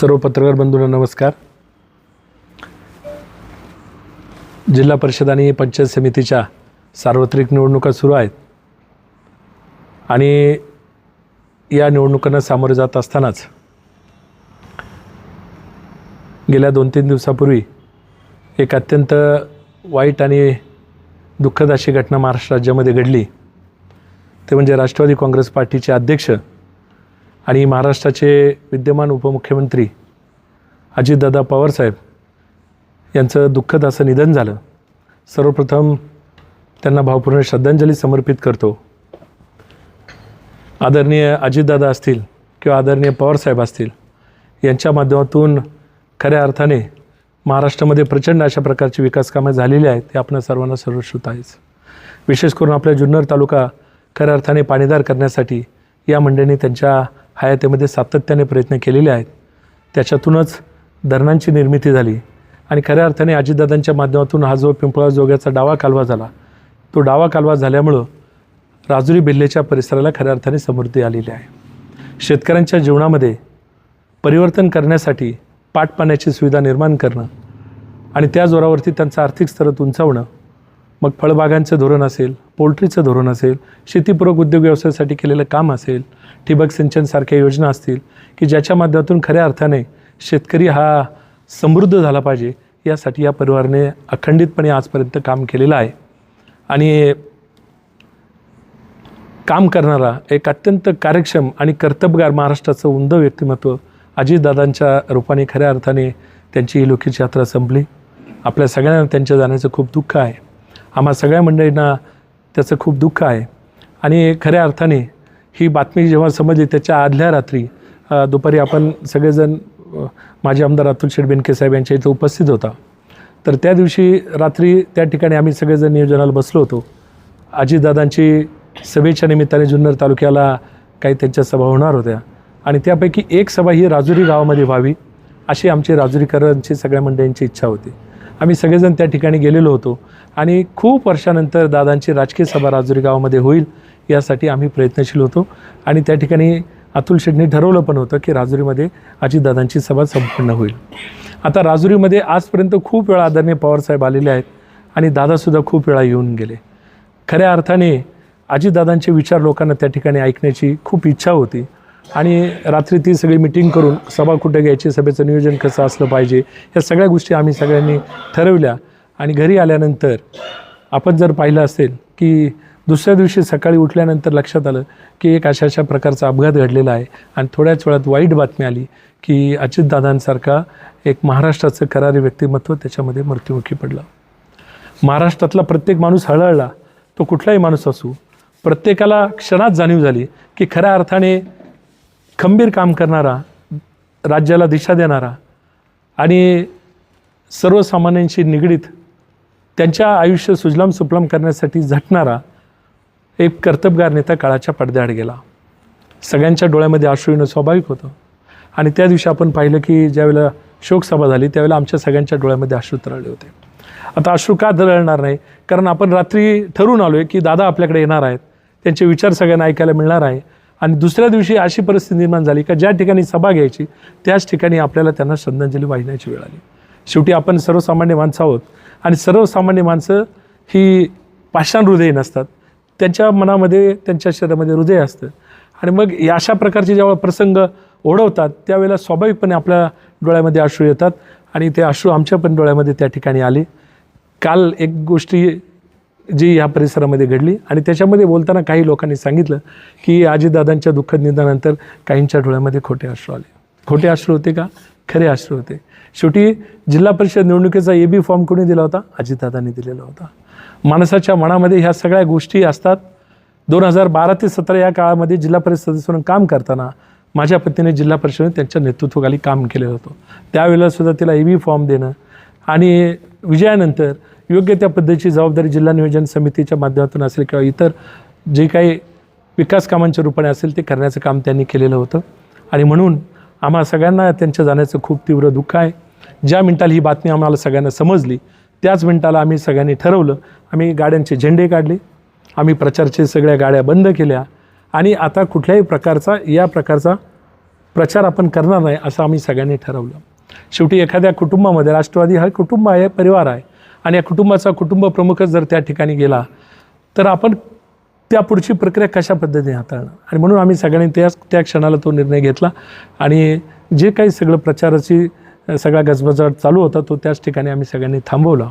सर्व पत्रकार बंधूंना नमस्कार. जिल्हा परिषद आणि पंचायत समितीच्या सार्वत्रिक निवडणुका सुरू आहेत. आणि या निवडणुकांना सामोरे जात असतानाच गेल्या दोन तीन दिवसापूर्वी एक अत्यंत वाईट आणि दुःखद अशी घटना महाराष्ट्र राज्यामध्ये घडली. ते म्हणजे राष्ट्रवादी काँग्रेस पार्टीचे अध्यक्ष आणि महाराष्ट्राचे विद्यमान उपमुख्यमंत्री अजितदादा पवारसाहेब यांचं दुःखद असं निधन झालं. सर्वप्रथम त्यांना भावपूर्ण श्रद्धांजली समर्पित करतो. आदरणीय अजितदादा असतील किंवा आदरणीय पवारसाहेब असतील यांच्या माध्यमातून खऱ्या अर्थाने महाराष्ट्रामध्ये प्रचंड अशा प्रकारची विकास कामं झालेली आहेत ते आपण सर्वांना सर्वश्रुत आहेच. विशेष करून आपल्या जुन्नर तालुका खऱ्या अर्थाने पाणीदार करण्यासाठी या मंडळींनी त्यांच्या हयातीमध्ये सातत्याने प्रयत्न केलेले आहेत. त्याच्यातूनच धरणांची निर्मिती झाली. आणि खऱ्या अर्थाने अजितदादांच्या माध्यमातून हा जो पिंपळा जोग्याचा डावा कालवा झाला तो डावा कालवा झाल्यामुळं राजुरी बिल्लेच्या परिसराला खऱ्या अर्थाने समृद्धी आलेली आहे. शेतकऱ्यांच्या जीवनामध्ये परिवर्तन करण्यासाठी पाटपाण्याची सुविधा निर्माण करणं आणि त्या जोरावरती त्यांचं आर्थिक स्तर उंचावणं मग फळबागांचं धोरण असेल पोल्ट्रीचं धोरण असेल शेतीपूरक उद्योग व्यवसायासाठी केलेलं काम असेल ठिबक सिंचनसारख्या योजना असतील की ज्याच्या माध्यमातून खऱ्या अर्थाने शेतकरी हा समृद्ध झाला पाहिजे यासाठी या परिवाराने अखंडितपणे आजपर्यंत काम केलेलं आहे. आणि काम करणारा एक अत्यंत कार्यक्षम आणि कर्तबगार महाराष्ट्राचं उंद व्यक्तिमत्व अजितदादांच्या रूपाने खऱ्या अर्थाने त्यांची ही लोकीची यात्रा संपली. आपल्या सगळ्यांना त्यांच्या जाण्याचं खूप दुःख आहे. आम्हा सगळ्या मंडळींना त्याचं खूप दुःख आहे. आणि खऱ्या अर्थाने ही बातमी जेव्हा समजली त्याच्या आदल्या रात्री दुपारी आपण सगळेजण माझे माजी आमदार अतुल शेठ बेनके साहेब यांच्या इथं उपस्थित होता. तर त्या दिवशी रात्री त्या ठिकाणी आम्ही सगळेजण नियोजनाला बसलो होतो. अजितदादांची सभेच्या निमित्ताने जुन्नर तालुक्याला काही त्यांच्या सभा होणार होत्या. आणि त्यापैकी एक सभा ही राजुरी गावामध्ये व्हावी अशी आमची राजुरीकरांची सगळ्या मंडळींची इच्छा होती. आम्ही सगळेजण त्या ठिकाणी गेलेलो होतो. आणि खूप वर्षानंतर दादांची राजकीय सभा राजुरी गावामध्ये होईल यासाठी आम्ही प्रयत्नशील होतो. आणि त्या ठिकाणी अतुल शेडनी ठरवलं पण होतं की राजुरीमध्ये अजितदादांची सभा संपन्न होईल. आता राजुरीमध्ये आजपर्यंत खूप वेळा आदरणीय पवारसाहेब आलेले आहेत आणि दादासुद्धा खूप वेळा येऊन गेले. खऱ्या अर्थाने अजितदादांचे विचार लोकांना त्या ठिकाणी ऐकण्याची खूप इच्छा होती. आणि रात्री ती सगळी मिटिंग करून सभा कुठे घ्यायची सभेचं नियोजन कसं असलं पाहिजे या सगळ्या गोष्टी आम्ही सगळ्यांनी ठरवल्या. आणि घरी आल्यानंतर आपण जर पाहिलं असेल की दुसऱ्या दिवशी सकाळी उठल्यानंतर लक्षात आलं की एक अशा अशा प्रकारचा अपघात घडलेला आहे. आणि थोड्याच वेळात वाईट बातमी आली की अजितदादांसारखा एक महाराष्ट्राचं करारी व्यक्तिमत्व त्याच्यामध्ये मृत्युमुखी पडलं. महाराष्ट्रातला प्रत्येक माणूस हळहळला. तो कुठलाही माणूस असू प्रत्येकाला क्षणात जाणीव झाली की खऱ्या अर्थाने खंबीर काम करणारा राज्याला दिशा देणारा आणि सर्वसामान्यांशी निगडीत त्यांच्या आयुष्य सुजलाम सुफलाम करण्यासाठी झटणारा एक कर्तबगार नेता काळाच्या पडद्याआड गेला. सगळ्यांच्या डोळ्यामध्ये आश्रू येणं स्वाभाविक होतं. आणि त्या दिवशी आपण पाहिलं की ज्यावेळेला शोकसभा झाली त्यावेळेला आमच्या सगळ्यांच्या डोळ्यामध्ये अश्रू तरळले होते. आता अश्रू का तरळणार नाही? कारण आपण रात्री ठरवून आलो आहे की दादा आपल्याकडे येणार आहेत. त्यांचे विचार सगळ्यांना ऐकायला मिळणार आहे. आणि दुसऱ्या दिवशी अशी परिस्थिती निर्माण झाली का ज्या ठिकाणी सभा घ्यायची त्याच ठिकाणी आपल्याला त्यांना श्रद्धांजली वाहिण्याची वेळ आली. शेवटी आपण सर्वसामान्य माणसं आहोत आणि सर्वसामान्य माणसं ही पाषाण हृदय नसतात त्यांच्या मनामध्ये त्यांच्या शरीरामध्ये हृदय असतं. आणि मग या अशा प्रकारचे जेव्हा प्रसंग ओढवतात त्यावेळेला स्वाभाविकपणे आपल्या डोळ्यामध्ये अश्रू येतात आणि ते अश्रू आमच्या पण डोळ्यामध्ये त्या ठिकाणी आले. काल एक गोष्टी जी ह्या परिसरामध्ये घडली आणि त्याच्यामध्ये बोलताना काही लोकांनी सांगितलं की आजीदादांच्या दुःखद निधनानंतर काहींच्या डोळ्यामध्ये खोटे अश्रू आले. खोटे अश्रू होते का? खरे अश्रू होते. शेवटी जिल्हा परिषद निवडणुकीचा ए बी फॉर्म कोणी दिला होता? अजितदादांनी दिलेला होता. माणसाच्या मनामध्ये ह्या सगळ्या गोष्टी असतात. दोन हजार बारा ते सतरा या काळामध्ये जिल्हा परिषद सदस्य म्हणून काम करताना माझ्या पत्नीने जिल्हा परिषदेने त्यांच्या नेतृत्वाखाली काम केलेलं होतं. त्यावेळेला सुद्धा तिला ए बी फॉर्म देणं आणि विजयानंतर योग्य त्या पद्धतीची जबाबदारी जिल्हा नियोजन समितीच्या माध्यमातून असेल किंवा इतर जे काही विकास कामांच्या रूपाने असेल ते करण्याचं काम त्यांनी केलेलं होतं. आणि म्हणून आम्हा सगळ्यांना त्यांच्या जाण्याचं खूप तीव्र दुःख आहे. ज्या मिनिटाला ही बातमी आम्हाला सगळ्यांना समजली त्याच मिनिटाला आम्ही सगळ्यांनी ठरवलं आम्ही गाड्यांचे झेंडे काढले आम्ही प्रचारचे सगळ्या गाड्या बंद केल्या आणि आता कुठल्याही प्रकारचा या प्रकारचा प्रचार आपण करणार नाही असं आम्ही सगळ्यांनी ठरवलं. शेवटी एखाद्या कुटुंबामध्ये राष्ट्रवादी हा कुटुंब आहे परिवार आहे. आणि या कुटुंबाचा कुटुंब प्रमुखच जर त्या ठिकाणी गेला तर आपण त्या पुढची प्रक्रिया कशा पद्धतीने हाताळणार? आणि म्हणून आम्ही सगळ्यांनी त्या त्या क्षणाला तो निर्णय घेतला. आणि जे काही सगळं प्रचाराची सगळा गजबजाट चालू होता तो त्याच ठिकाणी आम्ही सगळ्यांनी थांबवला.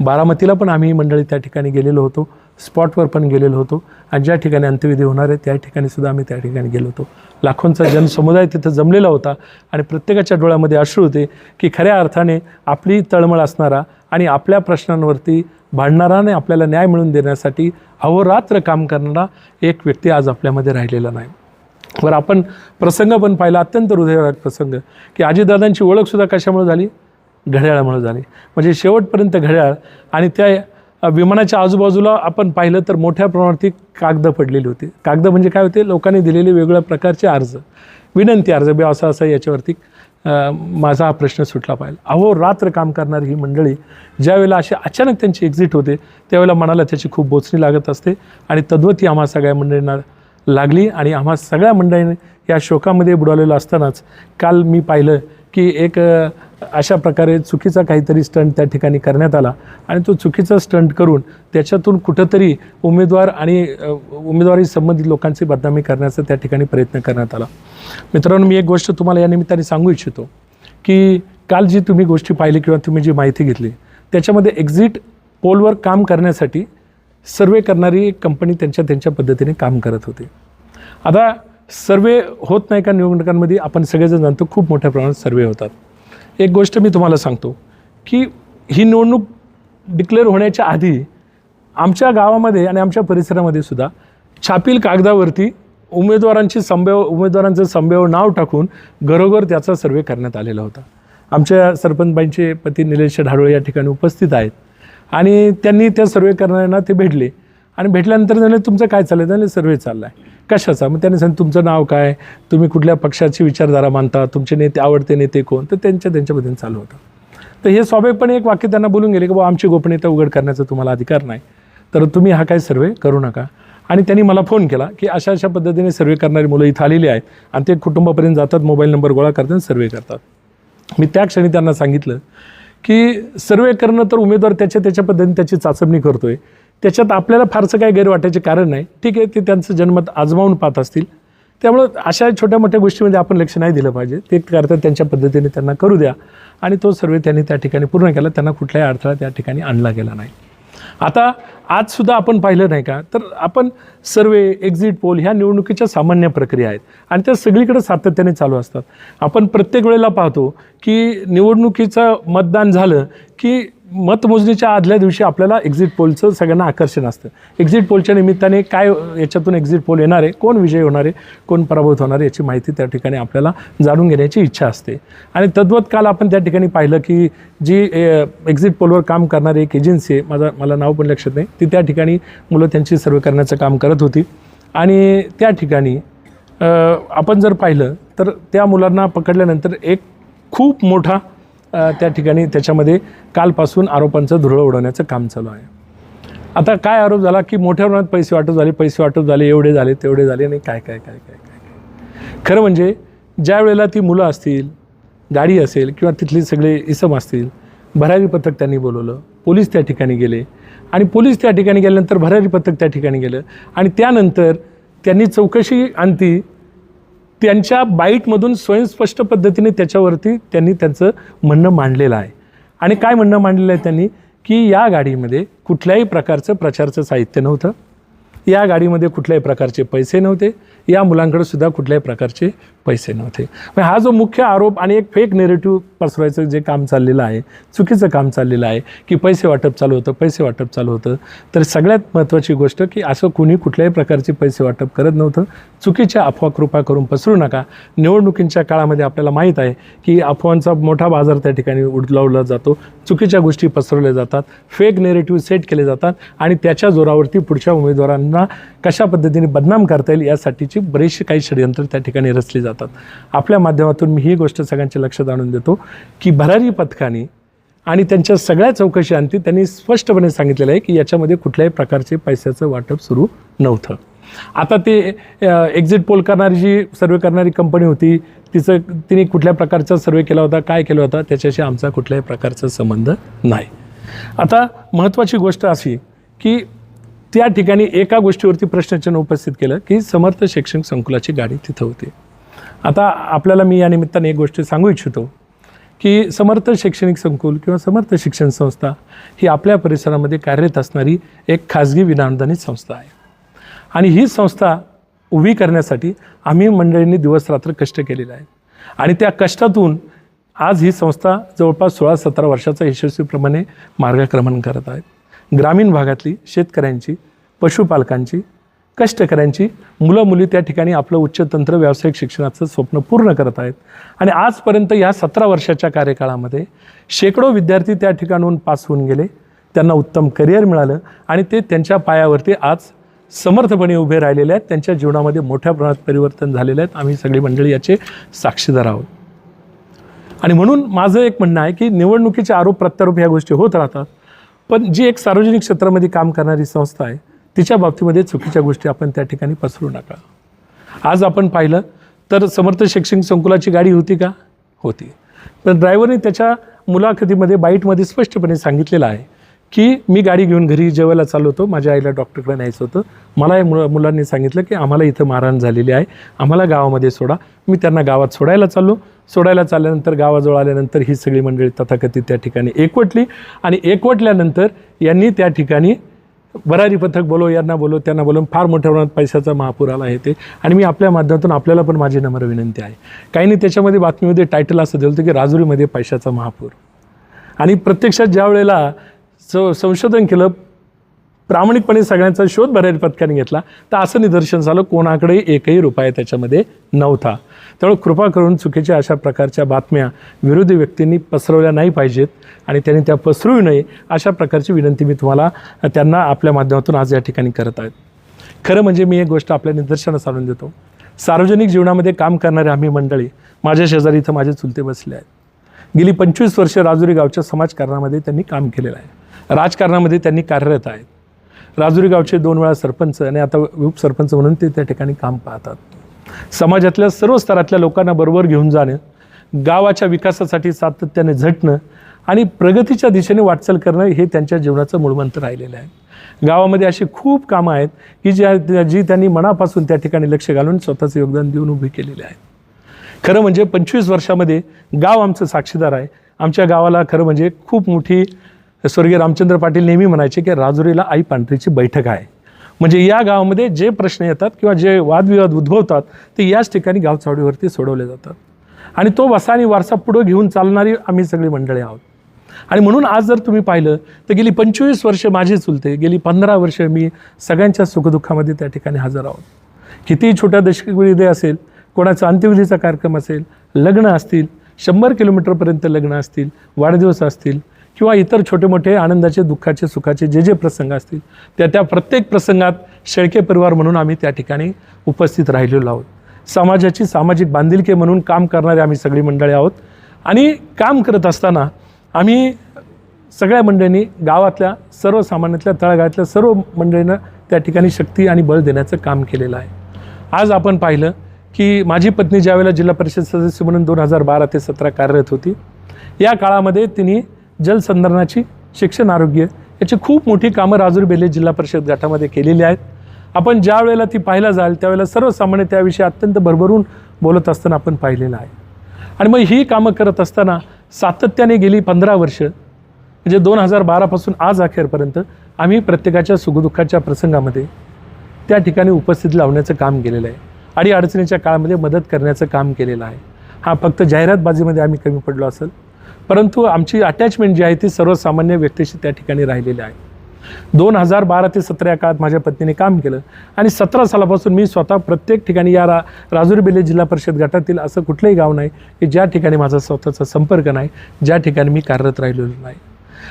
बारामतीला पण आम्ही मंडळी त्या ठिकाणी गेलेलो होतो. स्पॉटवर पण गेलेलो होतो. आणि ज्या ठिकाणी अंत्यविधी होणार आहे त्या ठिकाणी सुद्धा आम्ही त्या ठिकाणी गेलो होतो. लाखोंचा जनसमुदाय तिथं जमलेला होता. आणि प्रत्येकाच्या डोळ्यामध्ये अश्रू होते की खऱ्या अर्थाने आपली तळमळ असणारा आणि आपल्या प्रश्नांवरती भांडणाराने आपल्याला न्याय मिळवून देण्यासाठी अहोरात्र काम करणारा एक व्यक्ती आज आपल्यामध्ये राहिलेला नाही. बरं आपण प्रसंग पण पाहिला अत्यंत हृदयराग प्रसंग की आजीदादांची ओळखसुद्धा कशामुळे झाली? घड्याळामुळे झाली. म्हणजे शेवटपर्यंत घड्याळ आणि त्या विमानाच्या आजूबाजूला आपण पाहिलं तर मोठ्या प्रमाणात कागदं पडलेली होती. कागदं म्हणजे काय होते? लोकांनी दिलेले वेगवेगळ्या प्रकारचे अर्ज. विनंती अर्ज बी असा असं याच्यावरती माझा हा प्रश्न सुटला पाहिजे. अहो रात्र काम करणारी ही मंडळी ज्यावेळेला अशी अचानक त्यांची एक्झिट होते त्यावेळेला मनाला त्याची खूप बोचणी लागत असते आणि तद्वती आम्हा सगळ्या मंडळींना लागली आणि आम्हा सगळ्या मंडळींनी या शोकामध्ये बुडालेलो असतानाच काल मी पाहिलं की एक अशा प्रकारे चुकीचा काहीतरी स्टंट त्या ठिकाणी करण्यात आला. आणि तो चुकीचा स्टंट करून त्याच्यातून कुठंतरी उमेदवार आणि उमेदवारी संबंधित लोकांची बदनामी करण्याचा त्या ठिकाणी प्रयत्न करण्यात आला. मित्रांनो मी एक गोष्ट तुम्हाला या निमित्ताने सांगू इच्छितो की काल जी तुम्ही गोष्टी पाहिली किंवा तुम्ही जी माहिती घेतली त्याच्यामध्ये एक्झिट पोलवर काम करण्यासाठी सर्वे करणारी एक कंपनी त्यांच्या त्यांच्या पद्धतीने काम करत होती. आता सर्वे होत नाही का निवडणुकांमध्ये? आपण सगळेजण जाणतो खूप मोठ्या प्रमाणात सर्वे होतात. एक गोष्ट मी तुम्हाला सांगतो की ही निवडणूक डिक्लेअर होण्याच्या आधी आमच्या गावामध्ये आणि आमच्या परिसरामध्ये सुद्धा छापील कागदावरती उमेदवारांची संभव उमेदवारांचं संभव नाव टाकून घरोघर त्याचा सर्वे करण्यात आलेला होता. आमच्या सरपंचबाईंचे पती निलेश ढाडोळे या ठिकाणी उपस्थित आहेत. आणि त्यांनी त्या सर्वे करणाऱ्यांना ते भेटले. आणि भेटल्यानंतर त्यांनी तुमचं काय चाललं त्याने सर्वे चालला आहे कशाचा? मग त्यांनी सांग तुमचं नाव काय? तुम्ही कुठल्या पक्षाची विचारधारा मानता? तुमचे नेते आवडते नेते कोण? तर त्यांच्या त्यांच्या पद्धतीने चालू होतं. तर हे स्वाभाविकपणे एक वाक्य त्यांना बोलून गेले की बाबा आमची गोपनीयता उघड करण्याचा तुम्हाला अधिकार नाही. तर तुम्ही हा काय सर्वे करू नका. आणि त्यांनी मला फोन केला की अशा अशा पद्धतीने सर्वे करणारी मुलं इथं आलेली आहेत आणि ते कुटुंबापर्यंत जातात मोबाईल नंबर गोळा करतात सर्वे करतात. मी त्या क्षणी त्यांना सांगितलं की सर्वे करणं तर उमेदवार त्याच्या त्याच्या पद्धतीने त्याची चाचपणी करतोय. त्याच्यात आपल्याला फारसं काही गैर वाटायचे कारण नाही. ठीक आहे ते त्यांचं जन्मत आजमावून पाहत असतील. त्यामुळं अशा छोट्या मोठ्या गोष्टीमध्ये आपण लक्ष नाही दिलं पाहिजे. ते करतात त्यांच्या पद्धतीने त्यांना करू द्या. आणि तो सर्वे त्यांनी त्या ठिकाणी पूर्ण केला. त्यांना कुठलाही अडथळा त्या ठिकाणी आणला गेला नाही. आता आजसुद्धा आपण पाहिलं नाही का? तर आपण सर्वे एक्झिट पोल ह्या निवडणुकीच्या सामान्य प्रक्रिया आहेत. आणि त्या सगळीकडे सातत्याने चालू असतात. आपण प्रत्येक वेळेला पाहतो की निवडणुकीचं मतदान झालं की मतमोजणीच्या आदल्या दिवशी आपल्याला एक्झिट पोलचं सगळ्यांना आकर्षण असतं. एक्झिट पोलच्या निमित्ताने काय याच्यातून एक्झिट पोल येणार आहे कोण विजयी होणार आहे कोण पराभूत होणार आहे याची माहिती त्या ठिकाणी आपल्याला जाणून घेण्याची इच्छा असते. आणि तद्वत काल आपण त्या ठिकाणी पाहिलं की जी एक्झिट पोलवर काम करणारी एक एजन्सी आहे माझा मला नाव पण लक्षात नाही ती त्या ठिकाणी मुलं त्यांची सर्वे करण्याचं काम करत होती. आणि त्या ठिकाणी आपण जर पाहिलं तर त्या मुलांना पकडल्यानंतर एक खूप मोठा त्या ठिकाणी त्याच्यामध्ये कालपासून आरोपांचं धुरळं उडवण्याचं काम चालू आहे. आता काय आरोप झाला की मोठ्या प्रमाणात पैसे वाटप झाले पैसे वाटप झाले एवढे झाले तेवढे झाले आणि काय काय काय काय काय काय. खरं म्हणजे ज्या वेळेला ती मुलं असतील गाडी असेल किंवा तिथले सगळे इसम असतील भरारी पथक त्यांनी बोलवलं पोलीस त्या ठिकाणी गेले आणि पोलीस त्या ठिकाणी गेल्यानंतर भरारी पथक त्या ठिकाणी गेलं आणि त्यानंतर त्यांनी चौकशी आणती त्यांच्या बाईटमधून स्वयंस्पष्ट पद्धतीने त्याच्यावरती त्यांनी त्यांचं म्हणणं मांडलेलं आहे. आणि काय म्हणणं मांडलेलं आहे त्यांनी? की या गाडीमध्ये कुठल्याही प्रकारचं प्रचारचं साहित्य नव्हतं. या गाडीमध्ये कुठल्याही प्रकारचे पैसे नव्हते. या मुलांकडे सुद्धा कुठल्याही प्रकारचे पैसे नव्हते. मग हा जो मुख्य आरोप आणि एक फेक नेरेटिव्ह पसरवायचं जे काम चाललेलं आहे चुकीचं काम चाललेलं आहे की पैसे वाटप चालू होतं पैसे वाटप चालू होतं तर सगळ्यात महत्त्वाची गोष्ट की असं कुणी कुठल्याही प्रकारचे पैसे वाटप करत नव्हतं. चुकीच्या अफवा कृपा करून पसरू नका. निवडणुकींच्या काळामध्ये आपल्याला माहीत आहे की अफवांचा मोठा बाजार त्या ठिकाणी उडलावला जातो. चुकीच्या गोष्टी पसरवल्या जातात फेक नेरेटिव्ह सेट केले जातात आणि त्याच्या जोरावरती पुढच्या उमेदवारांना कशा पद्धतीने बदनाम करता येईल यासाठीची बरेचसे काही षडयंत्र त्या ठिकाणी रचली जातात. आपल्या माध्यमातून मी ही गोष्ट सगळ्यांच्या लक्षात आणून देतो की भरारी पथकाने आणि त्यांच्या सगळ्या चौकशी अंती त्यांनी स्पष्टपणे सांगितलेलं आहे की याच्यामध्ये कुठल्याही प्रकारचे पैशाचं वाटप सुरू नव्हतं. आता ते एक्झिट पोल करणारी जी सर्वे करणारी कंपनी होती तिचं तिने कुठल्या प्रकारचा सर्वे केला होता काय केला होता त्याच्याशी आमचा कुठल्याही प्रकारचा संबंध नाही. आता महत्त्वाची गोष्ट अशी की त्या ठिकाणी एका गोष्टीवरती प्रश्नचिन्ह उपस्थित केलं की समर्थ शैक्षणिक संकुलाची गाडी तिथं होती. आता आपल्याला मी या निमित्ताने एक गोष्ट सांगू इच्छितो की समर्थ शैक्षणिक संकुल किंवा समर्थ शिक्षण संस्था ही आपल्या परिसरामध्ये कार्यरत असणारी एक खाजगी विनानुदानित संस्था आहे. आणि ही संस्था उभी करण्यासाठी आम्ही मंडळींनी दिवसरात्र कष्ट केलेले आहेत. आणि त्या कष्टातून आज ही संस्था जवळपास सोळा सतरा वर्षाचा यशस्वीप्रमाणे मार्गक्रमण करत आहेत ग्रामीण भागातली शेतकऱ्यांची पशुपालकांची कष्टकऱ्यांची मुलं मुली त्या ठिकाणी आपलं उच्च तंत्र व्यावसायिक शिक्षणाचं स्वप्न पूर्ण करत आहेत. आणि आजपर्यंत या सतरा वर्षाच्या कार्यकाळामध्ये शेकडो विद्यार्थी त्या ठिकाणून पास होऊन गेले. त्यांना उत्तम करिअर मिळालं आणि ते त्यांच्या पायावरती आज समर्थपणे उभे राहिलेले आहेत. त्यांच्या जीवनामध्ये मोठ्या प्रमाणात परिवर्तन झालेले आहेत. आम्ही सगळी मंडळी याचे साक्षीदार आहोत. आणि म्हणून माझं एक म्हणणं आहे की निवडणुकीचे आरोप प्रत्यारोप ह्या गोष्टी होत राहतात. पण जी एक सार्वजनिक क्षेत्रामध्ये काम करणारी संस्था आहे तिच्या बाबतीमध्ये चुकीच्या गोष्टी आपण त्या ठिकाणी पसरू नका. आज आपण पाहिलं तर समर्थ शैक्षणिक संकुलाची गाडी होती का? होती. पण ड्रायव्हरने त्याच्या मुलाखतीमध्ये बाईटमध्ये स्पष्टपणे सांगितलेलं आहे की मी गाडी घेऊन घरी जेवायला चाललो होतो. माझ्या आईला डॉक्टरकडे न्यायचं होतं. मला या मुला मुलांनी सांगितलं की आम्हाला इथं मारहाण झालेली आहे. आम्हाला गावामध्ये सोडा. मी त्यांना गावात सोडायला चाललो. सोडायला चालल्यानंतर गावाजवळ आल्यानंतर ही सगळी मंडळी तथाकथित त्या ठिकाणी एकवटली. आणि एकवटल्यानंतर यांनी त्या ठिकाणी भरारी पथक बोलो यांना बोलो त्यांना बोलून फार मोठ्या प्रमाणात पैशाचा महापूर आला आहे ते. आणि मी आपल्या माध्यमातून आपल्याला पण माझी नम्र विनंती आहे. काही नाही त्याच्यामध्ये बातमीमध्ये टायटल असं दिलं होतं की राजुरीमध्ये पैशाचा महापूर. आणि प्रत्यक्षात ज्या वेळेला स संशोधन केलं प्रामाणिकपणे सगळ्यांचा शोध भरारी पथकाने घेतला. तर असं निदर्शन झालं कोणाकडे एकही रुपया त्याच्यामध्ये नव्हता. त्यामुळे कृपा करून चुकीच्या अशा प्रकारच्या बातम्या विरोधी व्यक्तींनी पसरवल्या नाही पाहिजेत आणि त्यांनी त्या पसरवू नये अशा प्रकारची विनंती मी तुम्हाला त्यांना आपल्या माध्यमातून आज या ठिकाणी करत आहेत खरं म्हणजे मी एक गोष्ट आपल्या निदर्शनास आणून देतो. सार्वजनिक जीवनामध्ये काम करणारे आम्ही मंडळी माझ्या शेजारी इथं माझे चुलते बसले आहेत. गेली पंचवीस वर्ष राजुरी गावच्या समाजकारणामध्ये त्यांनी काम केलेलं आहे. राजकारणामध्ये त्यांनी कार्यरत आहेत. राजुरी गावचे दोन वेळा सरपंच आणि आता उपसरपंच म्हणून ते त्या ठिकाणी काम पाहतात. समाजातल्या सर्व स्तरातल्या लोकांना बरोबर घेऊन जाणं गावाच्या विकासासाठी सातत्याने झटणं आणि प्रगतीच्या दिशेने वाटचाल करणं हे त्यांच्या जीवनाचं मूळमंत्र राहिलेलं आहे. गावामध्ये अशी खूप कामं आहेत की ज्या जी त्यांनी मनापासून त्या ठिकाणी लक्ष घालून स्वतःचं योगदान देऊन उभी केलेली आहेत. खरं म्हणजे पंचवीस वर्षामध्ये गाव आमचं साक्षीदार आहे. आमच्या गावाला खरं म्हणजे खूप मोठी स्वर्गीय रामचंद्र पाटील नेहमी म्हणायचे की राजुरीला आई पांढरीची बैठक आहे. म्हणजे या गावामध्ये जे प्रश्न येतात किंवा जे वादविवाद उद्भवतात ते याच ठिकाणी गावचावडीवरती सोडवले जातात. आणि तो वसा आणि वारसा पुढं घेऊन चालणारी आम्ही सगळी मंडळी आहोत. आणि म्हणून आज जर तुम्ही पाहिलं तर गेली पंचवीस वर्ष माझी चुलते गेली पंधरा वर्ष मी सगळ्यांच्या सुखदुःखामध्ये त्या ठिकाणी हजर आहोत. कितीही छोट्या दशकविधी असेल कोणाचा अंत्यविधीचा कार्यक्रम असेल लग्न असतील शंभर किलोमीटरपर्यंत लग्न असतील वाढदिवस असतील किंवा इतर छोटे मोठे आनंदाचे दुःखाचे सुखाचे जे जे प्रसंग असतील त्या त्या प्रत्येक प्रसंगात शेळके परिवार म्हणून आम्ही त्या ठिकाणी उपस्थित राहिलेलो आहोत. समाजाची सामाजिक बांधिलकी म्हणून काम करणारे आम्ही सगळी मंडळी आहोत. आणि काम करत असताना आम्ही सगळ्या मंडळींनी गावातल्या सर्वसामान्यातल्या तळागाळातल्या सर्व मंडळींना त्या ठिकाणी शक्ती आणि बळ देण्याचं काम केलेलं आहे. आज आपण पाहिलं की माझी पत्नी ज्यावेळेला जिल्हा परिषद सदस्य म्हणून दोन हजार बारा ते सतरा कार्यरत होती या काळामध्ये तिने जलसंधारणाची शिक्षण आरोग्य याची खूप मोठी कामं राजूर बेले जिल्हा परिषद गटामध्ये केलेली आहेत. आपण ज्या वेळेला ती पाहायला जाल त्यावेळेला सर्वसामान्य त्याविषयी अत्यंत भरभरून बोलत असताना आपण पाहिलेलं आहे. आणि मग ही कामं करत असताना सातत्याने गेली पंधरा वर्ष म्हणजे दोन हजार बारापासून आज अखेरपर्यंत आम्ही प्रत्येकाच्या सुखदुःखाच्या प्रसंगामध्ये त्या ठिकाणी उपस्थित लावण्याचं काम केलेलं आहे. आणि अडचणीच्या काळामध्ये मदत करण्याचं काम केलेलं आहे. हा फक्त जाहिरातबाजीमध्ये आम्ही कमी पडलो असेल परंतु आमची अटॅचमेंट जी आहे ती सर्वसामान्य व्यक्तीशी त्या ठिकाणी राहिलेली आहे. दोन हजार बारा ते सतरा या काळात माझ्या पत्नीने काम केलं आणि सतरा सालापासून मी स्वतः प्रत्येक ठिकाणी या रा राजुरी बेले जिल्हा परिषद गटातील असं कुठलंही गाव नाही की ज्या ठिकाणी माझा स्वतःचा संपर्क नाही ज्या ठिकाणी मी कार्यरत राहिलेलो नाही.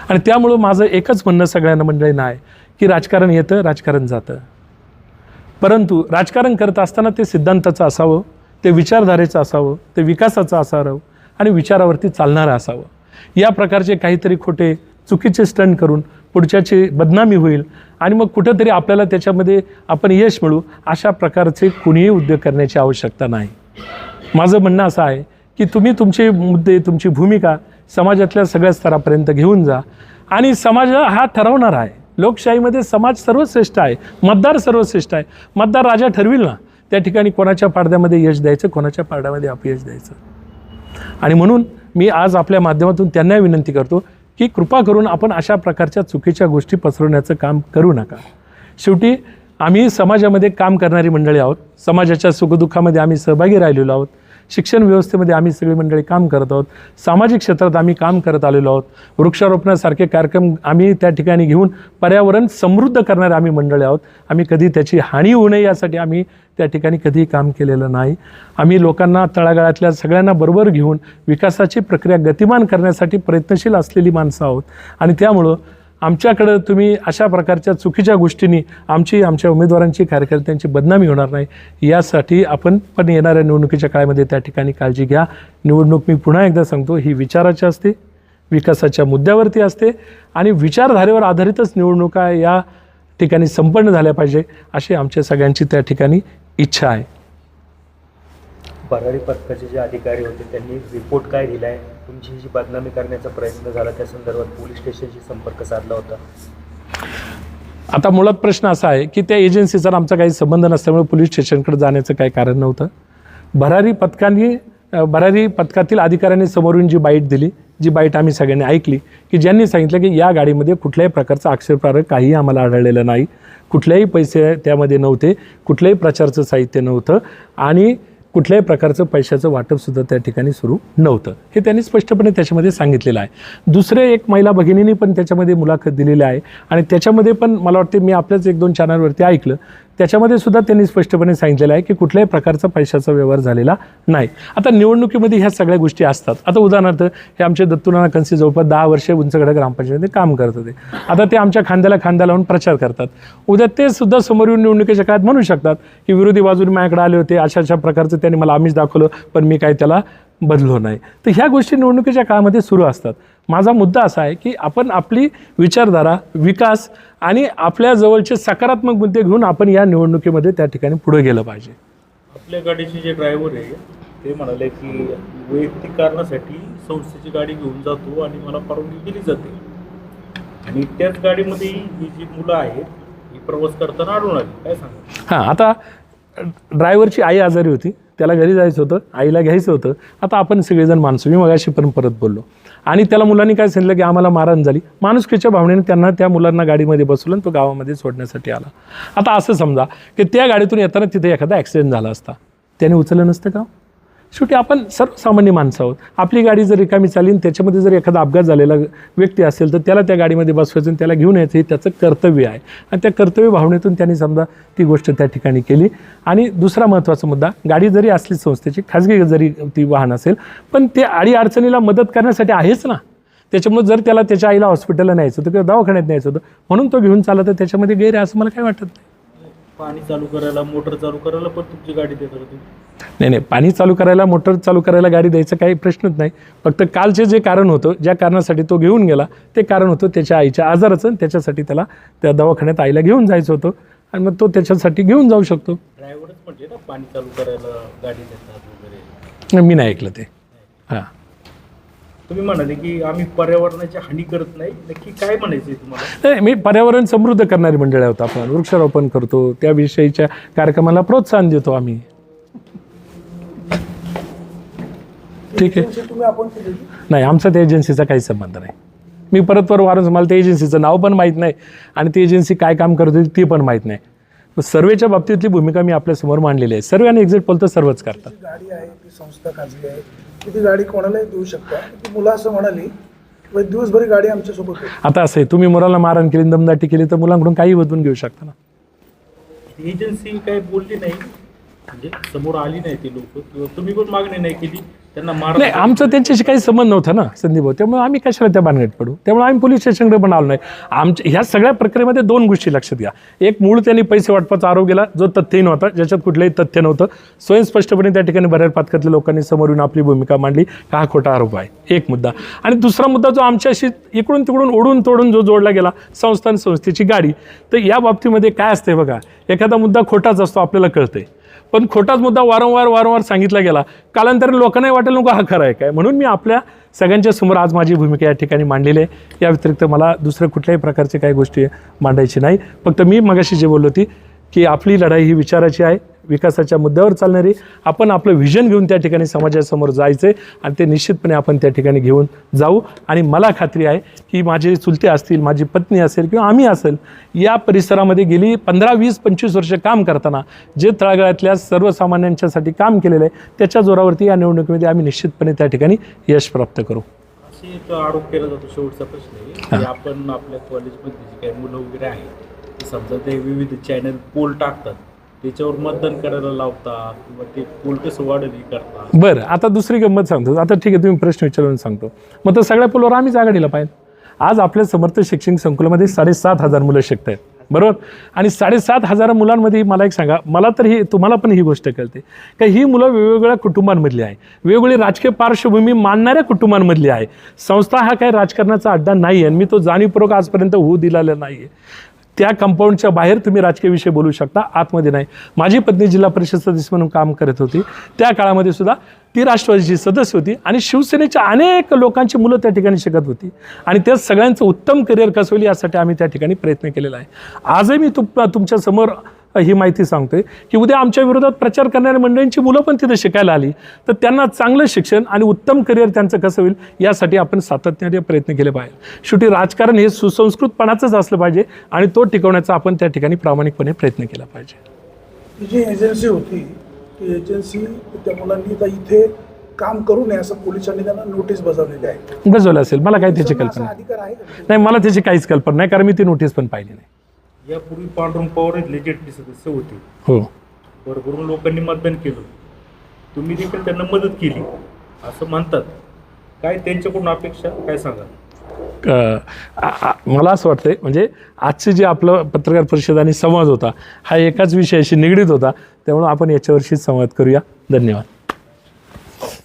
आणि त्यामुळं माझं एकच म्हणणं सगळ्यांना मंडळी आहे की राजकारण येतं राजकारण जातं. परंतु राजकारण करत असताना ते सिद्धांताचं असावं ते विचारधारेचं असावं ते विकासाचं असावं आणि विचारावरती चालणारं असावं. या प्रकारचे काहीतरी खोटे चुकीचे स्टंट करून पुढच्याची बदनामी होईल आणि मग कुठंतरी आपल्याला त्याच्यामध्ये आपण यश मिळू अशा प्रकारचे कुणीही उद्योग करण्याची आवश्यकता नाही. माझं म्हणणं असं आहे की तुम्ही तुमचे मुद्दे तुमची भूमिका समाजातल्या सगळ्या स्तरापर्यंत घेऊन जा. आणि समाज हा ठरवणार आहे. लोकशाहीमध्ये समाज सर्वश्रेष्ठ आहे. मतदार सर्वश्रेष्ठ आहे. मतदार राजा ठरविल ना. त्या ठिकाणी कोणाच्या पाडद्यामध्ये यश द्यायचं कोणाच्या पारड्यामध्ये अपयश द्यायचं? आणि म्हणून मी आज आपल्या माध्यमातून त्यांना विनंती करतो की कृपा करून आपण अशा प्रकारच्या चुकीच्या गोष्टी पसरवण्याचं काम करू नका. शेवटी आम्ही समाजामध्ये काम करणारी मंडळी आहोत. समाजाच्या सुखदुःखामध्ये आम्ही सहभागी राहिलेलो आहोत. शिक्षण व्यवस्थेमध्ये आम्ही सगळी मंडळी काम करत आहोत. सामाजिक क्षेत्रात आम्ही काम करत आलेलो आहोत. वृक्षारोपणासारखे कार्यक्रम आम्ही त्या ठिकाणी घेऊन पर्यावरण समृद्ध करणारे आम्ही मंडळी आहोत. आम्ही कधी त्याची हानी होऊ नये यासाठी आम्ही त्या ठिकाणी कधीही काम केलेलं नाही. आम्ही लोकांना तळागाळातल्या सगळ्यांना बरोबर घेऊन विकासाची प्रक्रिया गतिमान करण्यासाठी प्रयत्नशील असलेली माणसं आहोत. आणि त्यामुळं आमच्याकडं तुम्ही अशा प्रकारच्या चुकीच्या गोष्टींनी आमची आमच्या उमेदवारांची कार्यकर्त्यांची बदनामी होणार नाही. यासाठी आपण पण येणाऱ्या निवडणुकीच्या काळामध्ये त्या ठिकाणी काळजी घ्या. निवडणूक मी पुन्हा एकदा सांगतो ही विचाराची असते विकासाच्या मुद्द्यावरती असते आणि विचारधारेवर आधारितच निवडणुका या ठिकाणी संपन्न झाल्या पाहिजे अशी आमच्या सगळ्यांची त्या ठिकाणी इच्छा आहे. भरारी पथकाचे जे अधिकारी होते त्यांनी रिपोर्ट काय दिलाय? तुमची जी बदनामी करण्याचा प्रयत्न झाला त्या संदर्भात पोलीस स्टेशनशी संपर्क साधला होता? आता मुळात प्रश्न असा आहे की त्या एजन्सीचा आमचा काही संबंध नसल्यामुळे पोलीस स्टेशनकडे जाण्याचं काही कारण नव्हतं. भरारी पथकांनी भरारी पथकातील अधिकाऱ्यांनी समोरून जी बाईट दिली जी बाईट आम्ही सगळ्यांनी ऐकली की ज्यांनी सांगितलं की या गाडीमध्ये कुठल्याही प्रकारचं आक्षेपार्ह काहीही आम्हाला आढळलेलं नाही. कुठलेही पैसे त्यामध्ये नव्हते कुठल्याही प्रचारचं साहित्य नव्हतं आणि कुठल्याही प्रकारचं पैशाचं वाटपसुद्धा त्या ठिकाणी सुरू नव्हतं. हे त्यांनी स्पष्टपणे त्याच्यामध्ये सांगितलेलं आहे. दुसरे एक महिला भगिनींनी पण त्याच्यामध्ये मुलाखत दिलेली आहे. आणि त्याच्यामध्ये पण मला वाटते मी आपल्याच एक दोन चॅनलवरती ऐकलं. त्याच्यामध्ये सुद्धा त्यांनी स्पष्टपणे सांगितलेलं आहे की कुठल्याही प्रकारचा पैशाचा व्यवहार झालेला नाही. आता निवडणुकीमध्ये ह्या सगळ्या गोष्टी असतात. आता उदाहरणार्थ हे आमचे दत्तुनाना कन्सी जवळपास दहा वर्षे उंचगडा ग्रामपंचायतीमध्ये काम करत होते. आता ते आमच्या खांद्याला खांदा लावून प्रचार करतात. उद्या ते सुद्धा समोर येऊन निवडणुकीच्या काळात म्हणू शकतात की विरोधी बाजूने माझ्याकडे आले होते अशा अशा प्रकारचं त्यांनी मला आम्हीच दाखवलं पण मी काय त्याला बदलो नाही. तर ह्या गोष्टी निवडणुकीच्या काळामध्ये सुरू असतात. माझा मुद्दा असा आहे की आपण आपली विचारधारा विकास आणि आपल्या जवळचे सकारात्मक मुद्दे घेऊन आपण या निवडणुकीमध्ये त्या ठिकाणी पुढे गेलं पाहिजे. आपल्या गाडीचे जे ड्रायव्हर आहे ते म्हणाले की वैयक्तिक कारणासाठी संस्थेची गाडी घेऊन जातो आणि मला परवानगी दिली जाते. आणि त्याच गाडीमध्ये ही जी मुलं आहेत ही प्रवास करताना आढळून आली. काय सांगा हां आता ड्रायव्हरची आई आजारी होती. त्याला घरी जायचं होतं आईला घ्यायचं होतं. आता आपण सगळेजण माणसं. मी मगाशी पण परत बोललो. आणि त्याला मुलांनी काय सांगितलं की आम्हाला मारहाण झाली. माणुसकीच्या भावनेने त्यांना त्या मुलांना गाडीमध्ये बसवलं आणि तो गावामध्ये सोडण्यासाठी आला. आता असं समजा की त्या गाडीतून येताना तिथे एखादा ॲक्सिडेंट झाला असता. त्याने उचललं नसतं का? शेवटी आपण सर्वसामान्य माणसं आहोत. आपली गाडी जर रिकामी चालली त्याच्यामध्ये जर एखादा अपघात झालेला व्यक्ती असेल तर त्याला त्या गाडीमध्ये बसवायचं आणि त्याला घेऊन यायचं हे त्याचं कर्तव्य आहे. आणि त्या कर्तव्य भावनेतून त्यांनी समजा ती गोष्ट त्या ठिकाणी केली. आणि दुसरा महत्त्वाचा मुद्दा गाडी जरी असली संस्थेची खाजगी जरी ती वाहन असेल पण ते अडी अडचणीला मदत करण्यासाठी आहेच ना. त्याच्यामुळे जर त्याला त्याच्या आईला हॉस्पिटलला न्यायचं होतं किंवा दवाखान्यात न्यायचं होतं म्हणून तो घेऊन चालत तर त्याच्यामध्ये गैर आहे असं मला काय वाटत नाही. पाणी चालू करायला मोटर चालू करायला पण तुमची गाडी देत होती. नाही नाही पाणी चालू करायला मोटर चालू करायला गाडी द्यायचं काही प्रश्नच नाही. फक्त कालचे जे कारण होतं ज्या कारणासाठी तो घेऊन गेला ते कारण होतं त्याच्या आईच्या आजाराचं आणि त्याच्यासाठी त्याला त्या दवाखान्यात आईला घेऊन जायचं होतं. आणि मग तो त्याच्यासाठी घेऊन जाऊ शकतो. ड्रायव्हरच म्हणजे ना पाणी चालू करायला गाडी देतात वगैरे. मी नाही ऐकलं ते. हां. तुम्ही म्हणाले की आम्ही पर्यावरणाची हानी करत नाही. नक्की काय म्हणायचं आहे तुम्हाला? नाही मी पर्यावरण समृद्ध करणारी मंडळी आहोत आपण. वृक्षारोपण करतो. त्याविषयीच्या कार्यक्रमाला प्रोत्साहन देतो आम्ही. ठीक आहे. तुम्ही आपण केली नाही आमचा त्या एजन्सीचा काही संबंध नाही. मी परत परत वारंच मला त्या एजन्सीचं नाव पण माहीत नाही आणि ती एजन्सी काय काम करत होती ती पण माहीत नाही. मग सर्वेच्या बाबतीतली भूमिका मी आपल्यासमोर मांडलेली आहे. सर्व आणि एक्झिट पोल तर सर्वच करतात. गाडी आहे ती संस्था खाजगी आहे. की ती गाडी कोणालाही देऊ शकता. ती मुलं असं म्हणाली की "बाई, दिवसभर ही गाडी आमच्यासोबत आता असं आहे तुम्ही मुलाला मारहाण केली दमदाटी केली तर मुलांकडून काही बदलून घेऊ शकता ना? एजन्सी काही बोलली नाही. म्हणजे समोर आली नाही ती लोक. किंवा तुम्ही पण मागणी नाही केली त्यांना मार नाही आमचं त्यांच्याशी काही संबंध नव्हता ना संदीप भाऊ. त्यामुळे आम्ही कशाला त्या भानगडीत पडू? त्यामुळे आम्ही पोलीस स्टेशनकडे पण आलो नाही. आमच्या ह्या सगळ्या प्रक्रियेमध्ये दोन गोष्टी लक्षात घ्या. एक मूळ त्यांनी पैसे वाटपाचा आरोप केला जो तथ्यहीन होता ज्याच्यात कुठलंही तथ्य नव्हतं. स्वयंस्पष्टपणे त्या ठिकाणी बऱ्याच पातकातल्या लोकांनी समोर येऊन आपली भूमिका मांडली. का हा खोटा आरोप आहे. एक मुद्दा. आणि दुसरा मुद्दा जो आमच्याशी इकडून तिकडून ओढून तोडून जो जोडला गेला संस्थान संस्थेची गाडी. तर या बाबतीमध्ये काय असते बघा एखादा मुद्दा खोटाच असतो आपल्याला कळतंय. पण खोटाच मुद्दा वारंवार वारंवार सांगितला गेला. कालांतराने लोकांनाही वाटेल नको हा खरा आहे काय? म्हणून मी आपल्या सगळ्यांच्या समोर आज माझी भूमिका या ठिकाणी मांडलेली आहे. या व्यतिरिक्त मला दुसऱ्या कुठल्याही प्रकारचे काही गोष्टी मांडायची नाही. फक्त मी मगाशी जे बोललो होती की आपली लढाई ही विचाराची आहे. विकासाच्या मुद्द्यावर चालणारी आपण आपलं व्हिजन घेऊन त्या ठिकाणी समाजासमोर जायचं आहे आणि ते निश्चितपणे आपण त्या ठिकाणी घेऊन जाऊ. आणि मला खात्री आहे की माझे चुलते असतील माझी पत्नी असेल किंवा आम्ही असेल या परिसरामध्ये गेली पंधरा वीस पंचवीस वर्ष काम करताना जे तळागाळातल्या सर्वसामान्यांच्यासाठी काम केलेलं आहे त्याच्या जोरावरती या निवडणुकीमध्ये आम्ही निश्चितपणे त्या ठिकाणी यश प्राप्त करू. आरोप केला जातो शेवटचा प्रश्न आहे. आपण आपल्या कॉलेजमध्ये जी काही मुलं वगैरे आहेत समजा ते विविध चॅनल पोल टाकतात. त्याच्यावर मतदान करायला लावता किंवा ते उलट सुवाड हे करता बरं आता दुसरी गंमत सांगतो. आता ठीक आहे तुम्ही प्रश्न विचारून सांगतो. मग तर सगळ्या पुलावर आम्हीच आघाडीला पाहिजे आज आपल्या समर्थ शैक्षणिक संकुलामध्ये साडेसात हजार मुलं शिकत आहेत बरोबर? आणि साडेसात हजार मुलांमध्ये मला एक सांगा मला तर ही तुम्हाला पण ही गोष्ट कळते. का ही मुलं वेगवेगळ्या कुटुंबांमधली आहे. वेगवेगळी राजकीय पार्श्वभूमी मानणाऱ्या कुटुंबांमधली आहे. संस्था हा काही राजकारणाचा अड्डा नाही आहे आणि मी तो जाणीवपूर्वक आजपर्यंत होऊ दिलेला नाही आहे त्या कंपाऊंडच्या बाहेर तुम्ही राजकीय विषय बोलू शकता आतमध्ये नाही. माझी पत्नी जिल्हा परिषद सदस्य म्हणून काम करत होती. त्या काळामध्ये सुद्धा ती राष्ट्रवादीची सदस्य होती आणि शिवसेनेच्या अनेक लोकांची मुलं त्या ठिकाणी शिकत होती. आणि त्या सगळ्यांचं उत्तम करिअर कसं होईल यासाठी आम्ही त्या ठिकाणी प्रयत्न केलेला आहे. आजही मी तुम तुमच्यासमोर ही माहिती सांगतोय की उद्या आमच्या विरोधात प्रचार करणाऱ्या मंडळींची मुलं पण तिथे शिकायला आली. तर त्यांना चांगलं शिक्षण आणि उत्तम करिअर त्यांचं कसं होईल यासाठी आपण सातत्याने प्रयत्न केले पाहिजे. शेवटी राजकारण हे सुसंस्कृतपणाचंच असलं पाहिजे आणि तो टिकवण्याचा आपण त्या ठिकाणी प्रामाणिकपणे प्रयत्न केला पाहिजे. जी एजन्सी होती ती एजन्सी त्या मुलांनी इथे काम करू नये असं पोलिसांनी त्यांना नोटीस बजावलेली आहे. असेल. मला काही त्याची कल्पना? नाही मला त्याची काहीच कल्पना नाही कारण मी ती नोटीस पण पाहिली नाही. यापूर्वी पांडुरंग पवार इथले जेटली सदस्य होते. हो. भरभरून लोकांनी मतदान केलं. तुम्ही देखील त्यांना मदत केली. असं म्हणतात. काय त्यांच्याकडून अपेक्षा? काय सांगा मला असं वाटतंय म्हणजे आजचे जे आपलं पत्रकार परिषद आणि संवाद होता हा एकाच विषयाशी निगडीत होता. त्यामुळे आपण याच्यावरशी संवाद करूया. धन्यवाद.